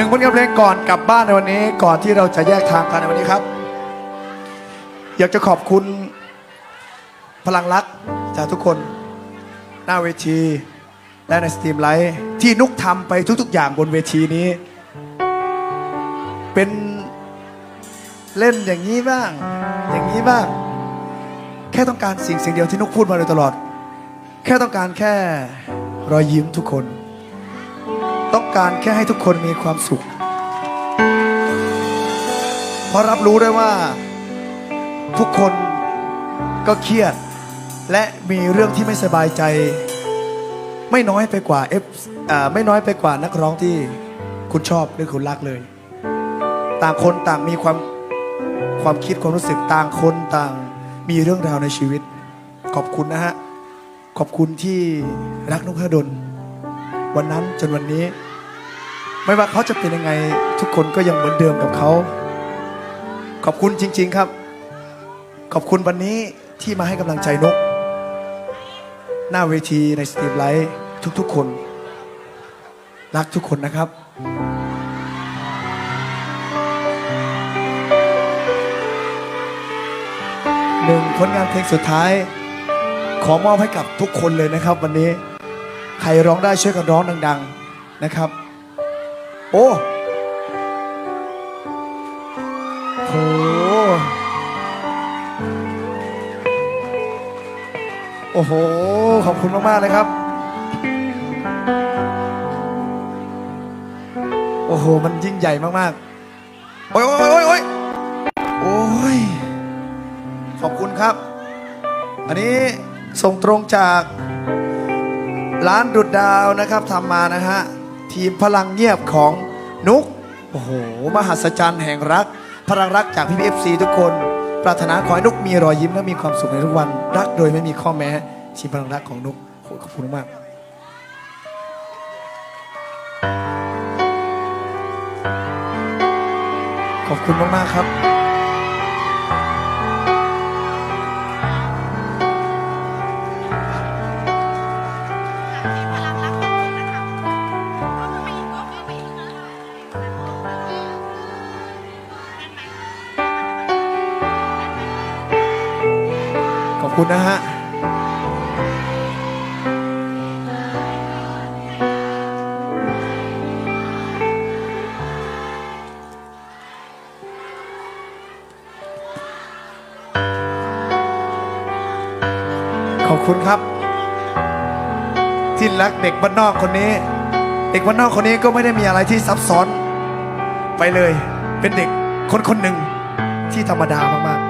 นึ่งผลงานเพลงก่อนกลับบ้านในวันนี้ ก่อนที่เราจะแยกทางกันในวันนี้ครับ อยากจะขอบคุณพลังรักจากทุกคน หน้าเวที และในสตรีมไลท์ที่นุกทำไปทุก ๆ อย่างบนเวทีนี้ เป็นเล่นอย่างนี้บ้าง อย่างนี้บ้าง แค่ต้องการสิ่งสิ่งเดียวที่นุกพูดมาโดยตลอด แค่ต้องการแค่รอยยิ้มทุกคน ต้องการแค่ให้ทุกคนมีความสุข เพราะรับรู้ได้ว่า ทุกคนก็เครียด และมีเรื่องที่ไม่สบายใจ ไม่น้อยไปกว่าเอฟไม่น้อยไปกว่านักร้องที่คุณชอบหรือคุณรักเลย ต่างคนต่างมีความความคิดความรู้สึกต่างคนต่างมีเรื่องราวในชีวิต ขอบคุณนะฮะ ขอบคุณที่รักนุกขดล วันนั้นจนวันนี้ ไม่ว่าเขาจะเป็นยังไงทุกคนก็ยังเหมือนเดิมกับเขา ขอบคุณจริง ๆครับ ขอบคุณวันนี้ที่มาให้กำลังใจนก หน้าเวทีในสตรีมไลท์ทุกๆคน รักทุกคนนะครับหนึ่งผลงานเพลงสุดท้าย ขอมอบให้กับทุกคนเลยนะครับวันนี้ ใครร้องได้ช่วยกันร้องดัง ๆนะครับ โอ้โหโอ้โห ขอบคุณมาก ๆ เลยครับ โอ้โห มันยิ่งใหญ่มาก ๆ โอ้ยโอ้ยโอ้ยโอ้ยโอ้ย ขอบคุณครับ อันนี้ส่งตรงจาก ร้านดุดดาวนะครับทำมานะฮะ ทีมพลังเงียบของนุก โอ้โห มหัศจรรย์แห่งรัก พลังรักจากพี่พีเอฟซีทุกคน ปรารถนาขอให้นุกมีรอยยิ้มและมีความสุขในทุกวัน รักโดยไม่มีข้อแม้ ทีมพลังรักของนุกโขอบคุณมากขอบคุณมาก ๆ ครับ คุณนะฮะขอบคุณครับ ที่รักเด็กบ้านนอกคนนี้ เด็กบ้านนอกคนนี้ก็ไม่ได้มีอะไรที่ซับซ้อน ไปเลยเป็นเด็กคนคนหนึ่งที่ธรรมดามากๆ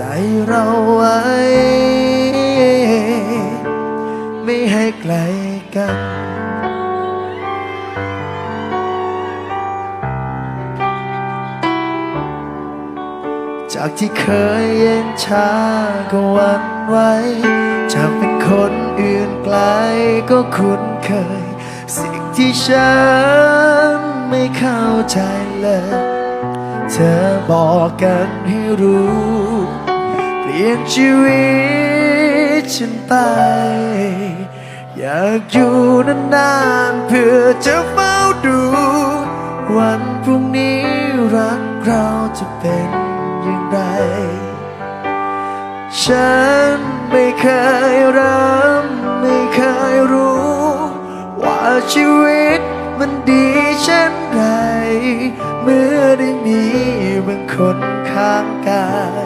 ใจเราไว้ ไม่ให้ไกลกัน จากที่เคยเย็นชาก็หวันไหวจากเป็นคนอื่นไกลก็คุ้นเคย สิ่งที่ฉันไม่เข้าใจเลย เธอบอกกันให้รู้ ลี่ยนชีวิตฉันไป อยากอยู่นานๆเพื่อจะเฝ้าดู วันพรุ่งนี้รักเราจะเป็นอย่างไร ฉันไม่เคยรับไม่เคยรู้ ว่าชีวิตมันดีเช่นไร เมื่อได้มีบางคนข้างกาย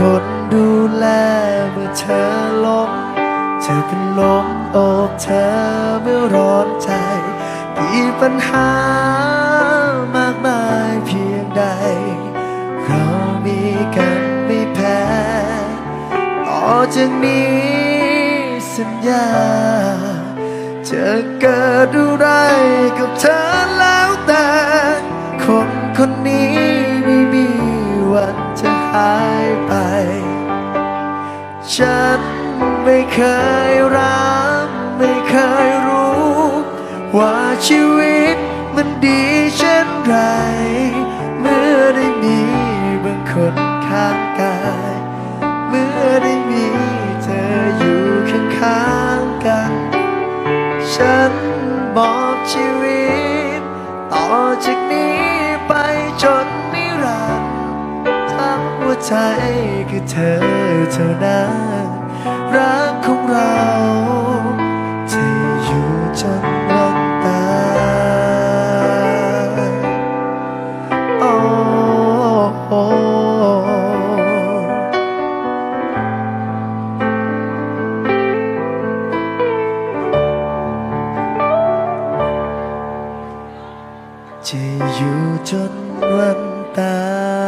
คนดูแลเมื่อเธอล้มเธอเป็นลมอกเธอเมื่อร้อนใจ มีปัญหามากมายเพียงใด เรามีกันไม่แพ้ ต่อจากนี้สัญญา จะเกิดอะไรกับเธอแล้วแต่ คนคนนี้ไม่มีวันจะหาย ฉันไม่เคยรักไม่เคยรู้ ว่าชีวิตมันดีเช่นไร เมื่อได้มีบางคนข้างกาย เมื่อได้มีเธออยู่ข้างๆกัน ฉันบอกชีวิต ต่อจากนี้ ใจคือเธอเท่านั้นรักของเราจะอยู่จนวันตายโอ้โอ้จะอยู่จนวันตาย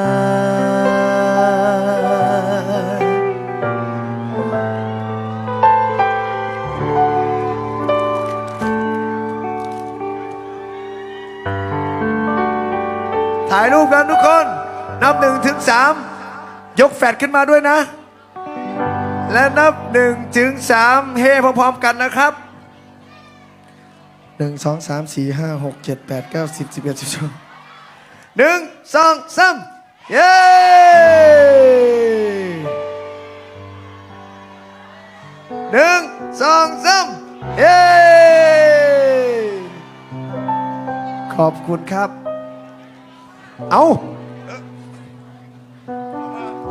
ถ่ายรูปกันทุกคน นับหนึ่งถึงสามยกแฟดขึ้นมาด้วยนะ และนับหนึ่งถึงสามเฮพร้อมๆกันนะครับหนึ่งสองสามสี่ห้าหกเจ็ดแปดเก้าสิบสิบเอ็ดสิบสองหนึ่งสองสามเย้หนึ่งสองสามเย้ขอบคุณครับ เอา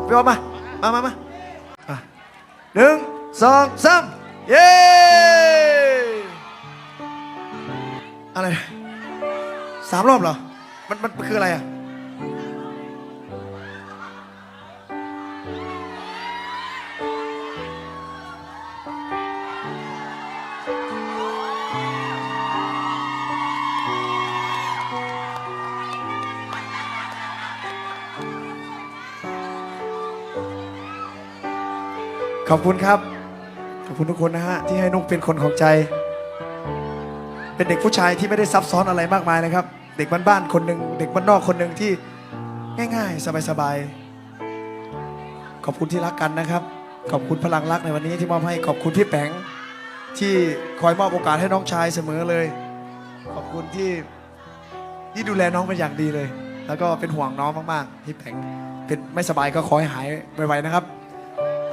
ไปออกมา มามามาหนึ่งสองสามเย้อะไรสามรอบเหรอ มันมันคืออะไรอะ ขอบคุณครับ ขอบคุณทุกคนนะฮะที่ให้นุกเป็นคนของใจ เป็นเด็กผู้ชายที่ไม่ได้ซับซ้อนอะไรมากมายนะครับ เด็กบ้านๆคนหนึ่งเด็กบ้านนอกคนหนึ่งที่ง่าย ๆ สบายๆขอบคุณที่รักกันนะครับ ขอบคุณพลังรักในวันนี้ที่มอบให้ขอบคุณพี่แปงที่คอยมอบโอกาสให้น้องชายเสมอเลย ขอบคุณที่ที่ดูแลน้องเป็นอย่างดีเลย แล้วก็เป็นห่วงน้องมากๆพี่แปงเป็นไม่สบายก็ขอให้หายไวๆนะครับ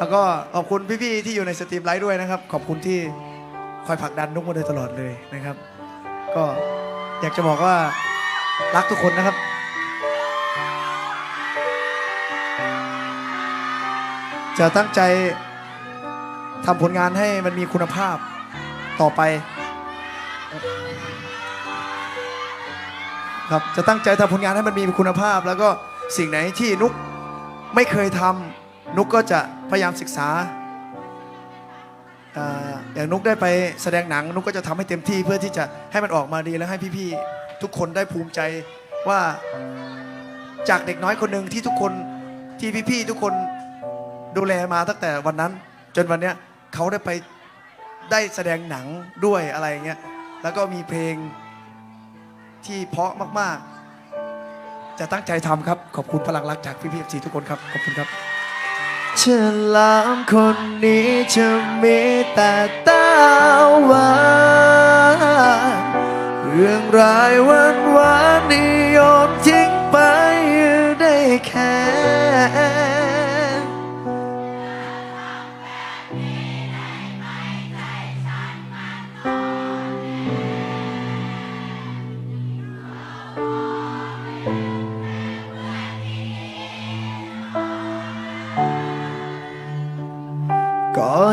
แล้วก็ขอบคุณพี่ๆที่อยู่ในสตรีมไลฟ์ด้วยนะครับ ขอบคุณที่คอยผลักดันนุกมาโดยตลอดเลยนะครับ ก็อยากจะบอกว่ารักทุกคนนะครับ จะตั้งใจทำผลงานให้มันมีคุณภาพต่อไป ครับจะตั้งใจทำผลงานให้มันมีคุณภาพ แล้วก็สิ่งไหนที่นุกไม่เคยทำนุกก็จะ พยายามศึกษาอย่างนุกได้ไปแสดงหนังนุกก็จะทำให้เต็มที่เพื่อที่จะให้มันออกมาดีและให้พี่ๆทุกคนได้ภูมิใจว่าจากเด็กน้อยคนหนึ่งที่ทุกคนที่พี่ๆทุกคนดูแลมาตั้งแต่วันนั้น จนวันเนี้ยเขาได้ไปได้แสดงหนังด้วยอะไรเงี้ยแล้วก็มีเพลงที่เพาะมากๆ จะตั้งใจทำครับ ขอบคุณพลังรักจากพี่พีเอฟซีทุกคนครับ ขอบคุณครับ ฉลามคนนี้จะมีแต่ตาหวานเรื่องรายวันวานๆนิยมทิ้งไปได้แค่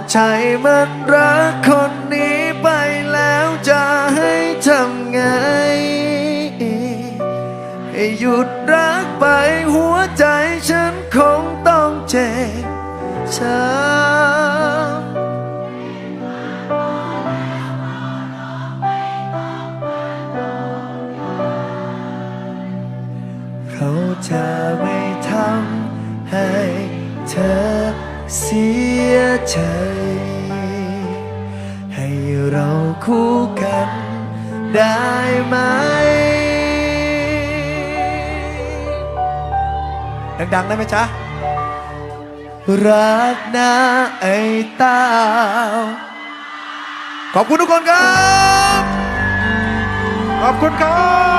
ใจมันรักคนนี้ไปแล้วจะให้ทำไง ให้หยุดรักไปหัวใจฉันคงต้องเจ็บช้ำเขาจะไม่ทำให้เธอเสียใจ คู่กันได้ไหม ดังๆ ได้ไหมจ๊ะ รักนะไอ้ต้าขอบคุณทุกคนครับ ขอบคุณครับ